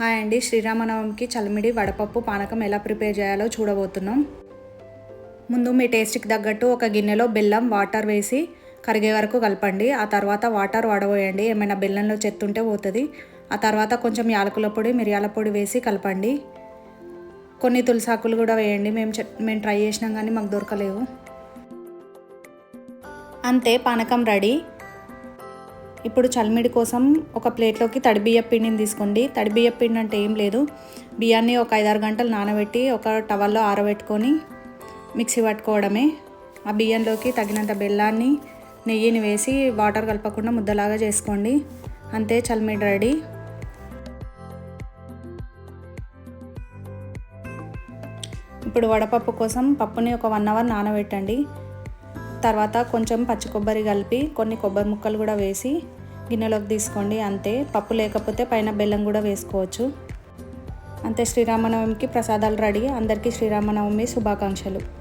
Hi అండి. శ్రీరామనవమికి చలిమిడి వడపప్పు పానకం ఎలా ప్రిపేర్ చేయాలో చూడబోతున్నాం. ముందు మీ టేస్ట్కి తగ్గట్టు ఒక గిన్నెలో బెల్లం వాటర్ వేసి కరిగే వరకు కలపండి. ఆ తర్వాత వాటర్ వడబోయండి. ఏమైనా బెల్లంలో చెత్త ఉంటే పోతుంది. ఆ తర్వాత కొంచెం యాలకుల పొడి మిరియాల పొడి వేసి కలపండి. కొన్ని తులసాకులు కూడా వేయండి. మేము మేము ట్రై చేసినాం కానీ మాకు దొరకలేవు. అంతే పానకం రెడీ. ఇప్పుడు చల్మిడి కోసం ఒక ప్లేట్లోకి తడి బియ్య పిండిని తీసుకోండి. తడి బియ్య పిండి అంటే ఏం లేదు. బియ్యాన్ని ఒక ఐదారు గంటలు నానబెట్టి ఒక టవల్లో ఆరబెట్టుకొని మిక్సీ పట్టుకోవడమే. ఆ బియ్యంలోకి తగినంత బెల్లాన్ని నెయ్యిని వేసి వాటర్ కలపకుండా ముద్దలాగా చేసుకోండి. అంతే చల్మిడి రెడీ. ఇప్పుడు వడపప్పు కోసం పప్పుని ఒక వన్ అవర్ నానబెట్టండి. తర్వాత కొంచెం పచ్చి కొబ్బరి కలిపి కొన్ని కొబ్బరి ముక్కలు కూడా వేసి గిన్నెలోకి తీసుకోండి అంతే. పప్పు లేకపోతే పైన బెల్లం కూడా వేసుకోవచ్చు. అంతే శ్రీరామనవమికి ప్రసాదాలు రెడీ. అందరికీ శ్రీరామనవమి శుభాకాంక్షలు.